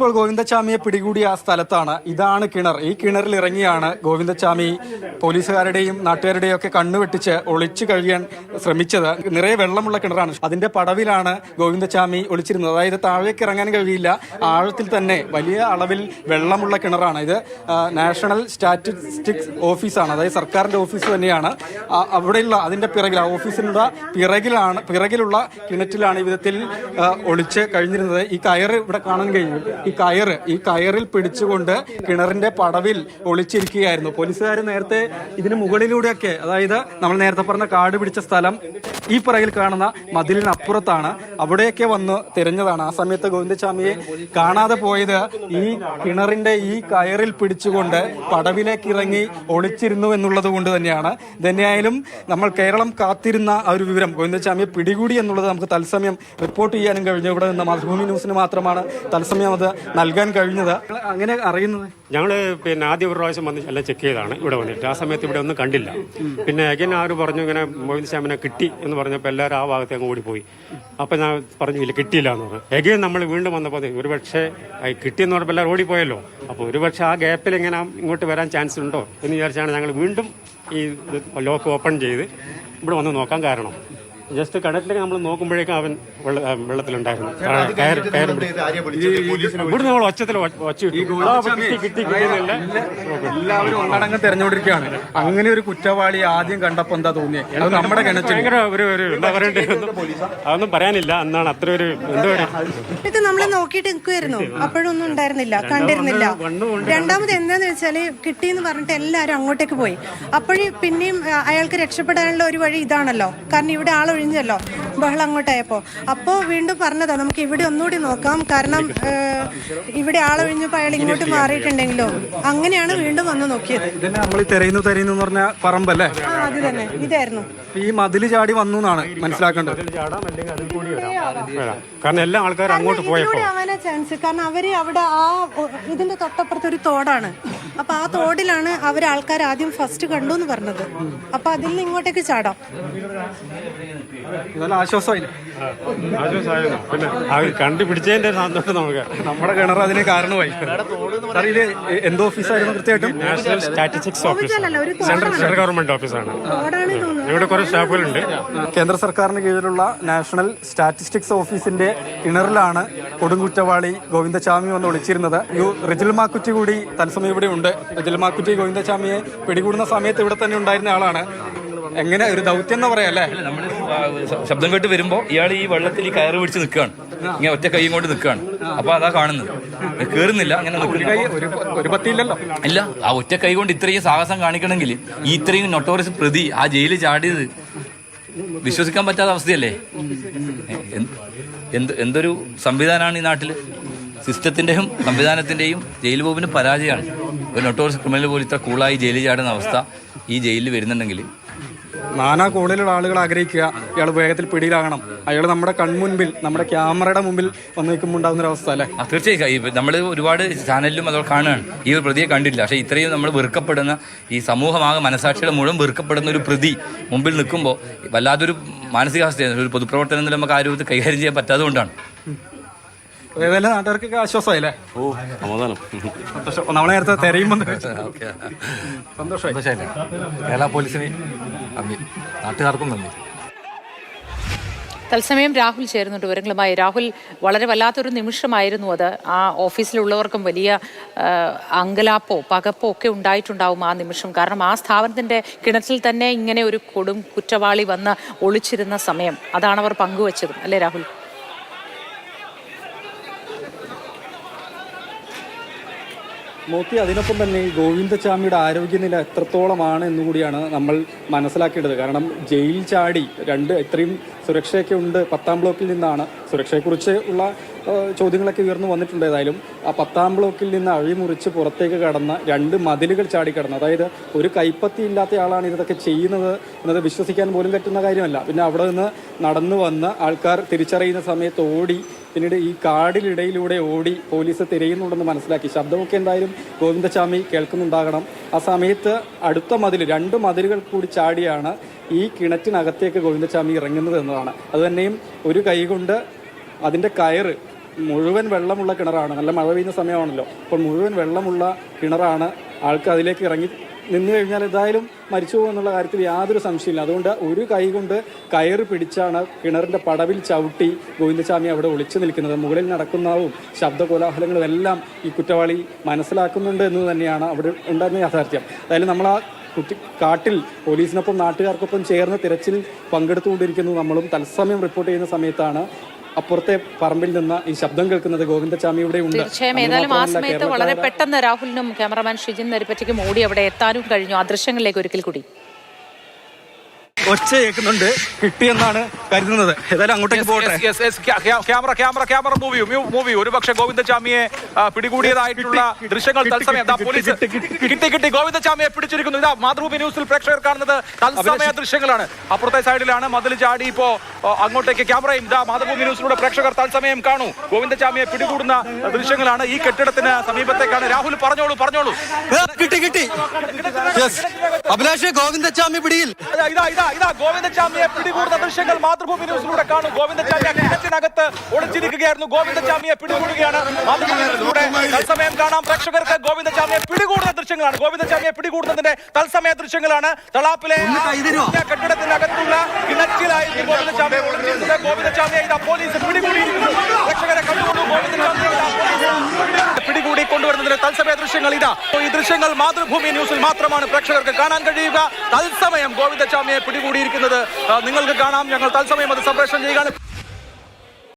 ഇപ്പോൾ ഗോവിന്ദച്ചാമിയെ പിടികൂടിയ ആ സ്ഥലത്താണ്. ഇതാണ് കിണർ. ഈ കിണറിൽ ഇറങ്ങിയാണ് ഗോവിന്ദച്ചാമി പോലീസുകാരുടെയും നാട്ടുകാരുടെയും ഒക്കെ കണ്ണുവെട്ടിച്ച് ഒളിച്ചു കഴിയാൻ ശ്രമിച്ചത്. നിറയെ വെള്ളമുള്ള കിണറാണ്. അതിന്റെ പടവിലാണ് ഗോവിന്ദച്ചാമി ഒളിച്ചിരുന്നത്. അതായത് താഴേക്ക് ഇറങ്ങാൻ കഴിയില്ല. ആഴത്തിൽ തന്നെ വലിയ അളവിൽ വെള്ളമുള്ള കിണറാണ്. ഇത് നാഷണൽ സ്റ്റാറ്റിസ്റ്റിക്സ് ഓഫീസാണ്. അതായത് സർക്കാരിന്റെ ഓഫീസ് തന്നെയാണ്. അവിടെയുള്ള അതിന്റെ പിറകിൽ ആ ഓഫീസിനുള്ള പിറകിലാണ് പിറകിലുള്ള കിണറ്റിലാണ് ഈ വിധത്തിൽ ഒളിച്ച് കഴിഞ്ഞിരുന്നത്. ഈ കയറ് ഇവിടെ കാണാൻ കഴിയും. ഈ കയറ് ഈ കയറിൽ പിടിച്ചുകൊണ്ട് കിണറിന്റെ പടവിൽ ഒളിച്ചിരിക്കുകയായിരുന്നു. പോലീസുകാർ നേരത്തെ ഇതിന് മുകളിലൂടെയൊക്കെ അതായത് നമ്മൾ നേരത്തെ പറഞ്ഞ കാട് പിടിച്ച സ്ഥലം ഈ പറയിൽ കാണുന്ന മതിലിനപ്പുറത്താണ്. അവിടെയൊക്കെ വന്ന് തിരഞ്ഞതാണ്. ആ സമയത്ത് ഗോവിന്ദസ്വാമിയെ കാണാതെ പോയത് ഈ കിണറിന്റെ ഈ കയറിൽ പിടിച്ചുകൊണ്ട് പടവിലേക്ക് ഇറങ്ങി ഒളിച്ചിരുന്നു എന്നുള്ളത് കൊണ്ട് തന്നെയാണ്. തന്നെയായാലും നമ്മൾ കേരളം കാത്തിരുന്ന ആ ഒരു വിവരം ഗോവിന്ദസ്വാമിയെ പിടികൂടി എന്നുള്ളത് നമുക്ക് തത്സമയം റിപ്പോർട്ട് ചെയ്യാനും കഴിഞ്ഞു. ഇവിടെ നിന്ന് മാതൃഭൂമി ന്യൂസിന് മാത്രമാണ് തത്സമയം അത് നൽകാൻ കഴിഞ്ഞത്. അങ്ങനെ അറിയുന്നത്? ഞങ്ങൾ പിന്നെ ആദ്യ ഒരു പ്രാവശ്യം വന്ന് എല്ലാം ചെക്ക് ചെയ്താണ് ഇവിടെ വന്നിട്ട്. ആ സമയത്ത് ഇവിടെ ഒന്നും കണ്ടില്ല. പിന്നെ അഗൈൻ ആര് പറഞ്ഞു ഇങ്ങനെ മോഹിത് ശ്യാമിനെ കിട്ടി എന്ന് പറഞ്ഞപ്പോൾ എല്ലാവരും ആ ഭാഗത്ത് അങ്ങ് ഓടിപ്പോയി. അപ്പം ഞാൻ പറഞ്ഞു ഇല്ല കിട്ടിയില്ല എന്ന് പറഞ്ഞു. അഗൈൻ നമ്മൾ വീണ്ടും വന്നപ്പോൾ ഒരു പക്ഷേ കിട്ടിയെന്ന് പറഞ്ഞപ്പോൾ എല്ലാവരും ഓടിപ്പോയല്ലോ. അപ്പോൾ ഒരു പക്ഷേ ആ ഗ്യാപ്പിൽ എങ്ങനെ ഇങ്ങോട്ട് വരാൻ ചാൻസ് ഉണ്ടോ എന്ന് വിചാരിച്ചാണ് ഞങ്ങൾ വീണ്ടും ഈ ലോക്ക് ഓപ്പൺ ചെയ്ത് ഇവിടെ വന്ന് നോക്കാൻ കാരണം. ജസ്റ്റ് കടലിലേക്ക് നമ്മൾ നോക്കുമ്പോഴേക്കും അവൻ വെള്ളത്തിലുണ്ടായിരുന്നു. ഇവിടെ നമ്മൾ ഒച്ചത്തിൽ എല്ലാവരും തെരഞ്ഞുകൊണ്ടിരിക്കുകയാണ് അങ്ങനെ ഒരു കുറ്റവാളി ആദ്യം കണ്ടപ്പോ എന്താ തോന്നിയത് അത് നമ്മുടെ ഭയങ്കര ഒരു ഒരു എന്താ പറയണ്ടേ? അതൊന്നും പറയാനില്ല. എന്നാണ് അത്ര ഒരു എന്താ ഇത് നമ്മൾ നോക്കിയിട്ട് നിൽക്കുമായിരുന്നു അപ്പോഴൊന്നും ഉണ്ടായിരുന്നില്ല. കണ്ടിരുന്നില്ല. രണ്ടാമത് എന്താന്ന് വെച്ചാൽ കിട്ടിയെന്ന് പറഞ്ഞിട്ട് എല്ലാവരും അങ്ങോട്ടേക്ക് പോയി. അപ്പോഴും പിന്നെയും അയാൾക്ക് രക്ഷപ്പെടാനുള്ള ഒരു വഴി ഇതാണല്ലോ. കാരണം ഇവിടെ ആളൊഴിഞ്ഞല്ലോ ബഹളം അങ്ങോട്ടായപ്പോ അപ്പോ വീണ്ടും പറഞ്ഞതാ നമുക്ക് ഇവിടെ ഒന്നുകൂടി നോക്കാം. കാരണം ഇവിടെ ആളൊഴിഞ്ഞപ്പോ അയാൾ ഇങ്ങോട്ട് മാറിയിട്ടുണ്ടെങ്കിലോ? അങ്ങനെയാണ് വീണ്ടും വന്ന് നോക്കിയത്. നമ്മൾ തെരയുന്നു തെരയുന്നു എന്ന് പറഞ്ഞ പറമ്പല്ലേ? അത് തന്നെ. ഇതായിരുന്നു. ഈ മതിൽ ചാടി വന്നു എന്നാണ് മനസ്സിലാക്കേണ്ടത്. കാരണം എല്ലാ ആൾക്കാരും അങ്ങോട്ട് ആവാനാ ചാൻസ് കാരണം അവർ അവിടെ ആ ഇതിന്റെ തൊട്ടപ്പുറത്ത് ഒരു തോടാണ്. അപ്പൊ ആ തോടിലാണ് അവർ ആൾക്കാർ ആദ്യം ഫസ്റ്റ് കണ്ടു എന്ന് പറഞ്ഞത്. അപ്പൊ അതിൽ നിന്ന് ഇങ്ങോട്ടേക്ക് ചാടാം. ആശ്വാസമായില്ല? ആശ്വാസമായിരുന്നു. പിന്നെ കണ്ടുപിടിച്ചതിന്റെ സന്തോഷം നമുക്ക്. നമ്മുടെ കിണർ അതിന് കാരണമായി. സാർ ഇത് എന്ത് ഓഫീസായിരുന്നു കൃത്യമായിട്ടും? National statistics office central central government ഓഫീസാണ്. ഇവിടെ കുറെ സ്റ്റാഫുകളുണ്ട് കേന്ദ്ര സർക്കാരിന് കീഴിലുള്ള നാഷണൽ സ്റ്റാറ്റിസ്റ്റിക്സ് ഓഫീസിന്റെ കിണറിലാണ് കൊടുങ്കുറ്റവാളി ഗോവിന്ദചാമി വന്ന് ഒളിച്ചിരുന്നത്. യു റിജിൽ മാക്കുറ്റി കൂടി തത്സമയം ഇവിടെ ഉണ്ട്. റിജിൽ മാക്കുറ്റി ഗോവിന്ദചാമിയെ പിടികൂടുന്ന സമയത്ത് ഇവിടെ തന്നെ ഉണ്ടായിരുന്ന ആളാണ്. എങ്ങനെ ഒരു ദൗത്യം എന്ന് പറയാല്ലേ നമ്മൾ ശബ്ദം കേട്ട് വരുമ്പോ ഇയാൾ ഈ വെള്ളത്തിൽ ഈ കയറ് പിടിച്ച് നിൽക്കുകയാണ് ഇങ്ങനെ ഒറ്റ കൈയും കൊണ്ട് നിൽക്കുകയാണ് അപ്പൊ അതാ കാണുന്നത്. കേറുന്നില്ല അങ്ങനെ ഇല്ല ആ ഒറ്റ കൈ കൊണ്ട് ഇത്രയും സാഹസം കാണിക്കണമെങ്കിൽ ഈ ഇത്രയും നൊട്ടോറിയസ് പ്രതി ആ ജയിലിൽ ചാടിയത് വിശ്വസിക്കാൻ പറ്റാത്ത അവസ്ഥയല്ലേ? എന്ത്- എന്ത് എന്തൊരു സംവിധാനമാണ് ഈ നാട്ടിൽ സിസ്റ്റത്തിന്റെയും സംവിധാനത്തിന്റെയും ജയിൽ ബോബിന് പരാജയമാണ്. ഒരു നൊട്ടോറിയസ് ക്രിമിനൽ പോലും ഇത്ര കൂളായി ജയിലിൽ ചാടുന്ന അവസ്ഥ ഈ ജയിലിൽ വരുന്നുണ്ടെങ്കിൽ നാനാ കോണിലുള്ള ആളുകൾ ആഗ്രഹിക്കുക. ഇയാൾ വേഗത്തിൽ പിടിയിലാകണം. അയാൾ നമ്മുടെ കൺമുൻപിൽ നമ്മുടെ ക്യാമറയുടെ മുമ്പിൽ വന്ന് നിൽക്കുമ്പോൾ ഉണ്ടാകുന്ന ഒരു അവസ്ഥ അല്ലേ? തീർച്ചയായും. നമ്മൾ ഒരുപാട് ചാനലിലും അതോ കാണുകയാണ്. ഈ ഒരു പ്രതിയെ കണ്ടില്ല. പക്ഷേ ഇത്രയും നമ്മൾ വെറുക്കപ്പെടുന്ന ഈ സമൂഹമാകെ മനസാക്ഷിയുടെ മുഴുവൻ വെറുക്കപ്പെടുന്ന ഒരു പ്രതി മുമ്പിൽ നിൽക്കുമ്പോൾ വല്ലാതൊരു മാനസികാവസ്ഥയാണ്. ഒരു പൊതുപ്രവർത്തനത്തിൽ നമുക്ക് ആ രൂപത്തിൽ കൈകാര്യം ചെയ്യാൻ പറ്റാത്തതുകൊണ്ടാണ്. ഏതായാലും നാട്ടുകാർക്കൊക്കെ ആശ്വാസമായില്ലേ? ഓ സമാധാനം. സന്തോഷം. നമ്മളെ നേരത്തെ തെരയുമ്പോൾ സന്തോഷമായി. കേരള പോലീസിന് നന്ദി. നാട്ടുകാർക്കും നന്ദി. തത്സമയം രാഹുൽ ചേരുന്നുണ്ട് വിവരങ്ങളുമായി. രാഹുൽ വളരെ വല്ലാത്തൊരു നിമിഷമായിരുന്നു അത്. ആ ഓഫീസിലുള്ളവർക്കും വലിയ അങ്കലാപ്പോ പകപ്പോ ഒക്കെ ഉണ്ടായിട്ടുണ്ടാവും ആ നിമിഷം. കാരണം ആ സ്ഥാപനത്തിന്റെ കിണറ്റിൽ തന്നെ ഇങ്ങനെ ഒരു കൊടും കുറ്റവാളി വന്ന് ഒളിച്ചിരുന്ന സമയം. അതാണ് അവർ പങ്കുവച്ചതും. അല്ലേ രാഹുൽ? മോത്തി അതിനൊപ്പം തന്നെ ഈ ഗോവിന്ദചാമിയുടെ ആരോഗ്യനില എത്രത്തോളമാണ് എന്നുകൂടിയാണ് നമ്മൾ മനസ്സിലാക്കേണ്ടത്. കാരണം ജയിൽ ചാടി രണ്ട് ഇത്രയും സുരക്ഷയൊക്കെ ഉണ്ട്. പത്താം ബ്ലോക്കിൽ നിന്നാണ് സുരക്ഷയെക്കുറിച്ച് ഉള്ള ചോദ്യങ്ങളൊക്കെ ഉയർന്നു വന്നിട്ടുണ്ട് ഏതായാലും. ആ പത്താം ബ്ലോക്കിൽ നിന്ന് അഴിമുറിച്ച് പുറത്തേക്ക് കടന്ന രണ്ട് മതിലുകൾ ചാടി കടന്നു അതായത് ഒരു കൈപ്പത്തി ഇല്ലാത്ത ആളാണ് ഇതൊക്കെ ചെയ്യുന്നത് എന്നത് വിശ്വസിക്കാൻ പോലും പറ്റുന്ന കാര്യമല്ല. പിന്നെ അവിടെ നിന്ന് നടന്നു വന്ന് ആൾക്കാർ തിരിച്ചറിയുന്ന സമയത്ത് ഓടി പിന്നീട് ഈ കാടിനിടയിലൂടെ ഓടി പോലീസ് തിരയുന്നുണ്ടെന്ന് മനസ്സിലാക്കി. ശബ്ദമൊക്കെ എന്തായാലും ഗോവിന്ദസ്വാമി കേൾക്കുന്നുണ്ടാകണം. ആ സമയത്ത് അടുത്ത മതിൽ രണ്ട് മതിലുകൾ കൂടി ചാടിയാണ് ഈ കിണറ്റിനകത്തേക്ക് ഗോവിന്ദസ്വാമി ഇറങ്ങുന്നത് എന്നതാണ്. അതുതന്നെയും ഒരു കൈ കൊണ്ട് അതിന്റെ കയറ് മുഴുവൻ വെള്ളമുള്ള കിണറാണ്. നല്ല മഴ പെയ്യുന്ന സമയമാണല്ലോ. അപ്പോൾ മുഴുവൻ വെള്ളമുള്ള കിണറാണ് ആൾക്ക് അതിലേക്ക് ഇറങ്ങി നിന്ന് കഴിഞ്ഞാൽ എന്തായാലും മരിച്ചു പോകുന്നുള്ള കാര്യത്തിൽ യാതൊരു സംശയമില്ല അതുകൊണ്ട് ഒരു കൈ കൊണ്ട് കയറ് പിടിച്ചാണ് കിണറിന്റെ പടവിൽ ചവിട്ടി ഗോവിന്ദസ്വാമി അവിടെ ഒളിച്ചു നിൽക്കുന്നത്. മുകളിൽ നടക്കുന്നതും ശബ്ദ കോലാഹലങ്ങളും എല്ലാം ഈ കുറ്റവാളി മനസ്സിലാക്കുന്നുണ്ട് എന്ന് തന്നെയാണ് അവിടെ ഉണ്ടായിരുന്ന യാഥാർത്ഥ്യം. അതായത് നമ്മൾ ആ കുട്ടി കാട്ടിൽ പോലീസിനൊപ്പം നാട്ടുകാർക്കൊപ്പം ചേർന്ന് തിരച്ചിൽ പങ്കെടുത്തുകൊണ്ടിരിക്കുന്നു. നമ്മളും തത്സമയം റിപ്പോർട്ട് ചെയ്യുന്ന സമയത്താണ് അപ്പുറത്തെ പറമ്പിൽ നിന്ന് ഈ ശബ്ദം കേൾക്കുന്നത് ഗോവിന്ദസ്വാമി ഇവിടെ ഉണ്ട്. തീർച്ചയായും. ഏതായാലും ആ സമയത്ത് വളരെ പെട്ടെന്ന് രാഹുലിനും ക്യാമറമാൻ ഷിജിൻ നരിപ്പറ്റയ്ക്കും ഓടി അവിടെ എത്താനും കഴിഞ്ഞു. ആ ദൃശ്യങ്ങളിലേക്ക് ഒരിക്കൽ കൂടി. ഒച്ച കേൾക്കുന്നുണ്ട്. കിട്ടിയെന്നാണ് കരുതുന്നത്. ഏതായാലും അങ്ങോട്ടേക്ക് ക്യാ- camera camera camera movie movie ഒരുപക്ഷെ ഗോവിന്ദചാമിയെ പിടികൂടിയതായിട്ടുള്ള ദൃശ്യങ്ങൾ തത്സമയം. പോലീസ് കിട്ടി കിട്ടി ഗോവിന്ദചാമിയെ പിടിച്ചിരിക്കുന്നു. ഇതാ മാതൃഭൂമി ന്യൂസിൽ പ്രേക്ഷകർ കാണുന്നത് തത്സമയ ദൃശ്യങ്ങളാണ്. അപ്പുറത്തെ സൈഡിലാണ് മതിൽ ചാടി ഇപ്പോ അങ്ങോട്ടേക്ക് ക്യാമറയും. ഇതാ മാതൃഭൂമി ന്യൂസിലൂടെ പ്രേക്ഷകർ തത്സമയം കാണൂ. ഗോവിന്ദചാമിയെ പിടികൂടുന്ന ദൃശ്യങ്ങളാണ് ഈ കെട്ടിടത്തിന് സമീപത്തേക്കാണ്. രാഹുൽ പറഞ്ഞോളൂ പറഞ്ഞോളൂ. കിട്ടി കിട്ടി. അഭിലാഷ് ഗോവിന്ദസ്വാമി പിടിയിൽ. ഇതാ, ഇതാ ഇതാ ഇതാ ഗോവിന്ദചാമിയെ പിടികൂടുന്ന ദൃശ്യങ്ങൾ മാതൃഭൂമി ന്യൂസിലൂടെ കാണും. ഗോവിന്ദചാമി ആ കിണറ്റിനകത്ത് ഒളിച്ചിരിക്കുകയായിരുന്നു. ഗോവിന്ദചാമിയെ പിടികൂടുകയാണ്. മാതൃഭൂമി ന്യൂസിലൂടെ തത്സമയം കാണാം. പ്രേക്ഷകർക്ക് ഗോവിന്ദചാമിയെ പിടികൂടുന്ന ദൃശ്യങ്ങളാണ്. ഗോവിന്ദചാമിയെ പിടികൂടുന്നതിന്റെ തത്സമയ ദൃശ്യങ്ങളാണ്. തളാപ്പിലെ കെട്ടിടത്തിനകത്തുള്ള കിണറ്റിലായിരുന്നു ഗോവിന്ദച്ചാമിയെ ഒളിച്ചിരുന്നത് ഗോവിന്ദചാമിയെ ഇതാ പോലീസ് പിടികൂടി പ്രേക്ഷകരെ കണ്ടുകൊണ്ടു ഗോവിന്ദചാമിയെ ഇതാ പോലീസ് ദൃശ്യങ്ങൾ ഇതാ. ഈ ദൃശ്യങ്ങൾ മാതൃഭൂമി ന്യൂസിൽ മാത്രമാണ് പ്രേക്ഷകർക്ക് കാണാൻ കഴിയുക. തത്സമയം ഗോവിന്ദചാമിയെ പിടികൂടിയിരിക്കുന്നത് നിങ്ങൾക്ക് കാണാം. ഞങ്ങൾ തത്സമയം അത് സംപ്രേഷണം ചെയ്യുകയാണ്.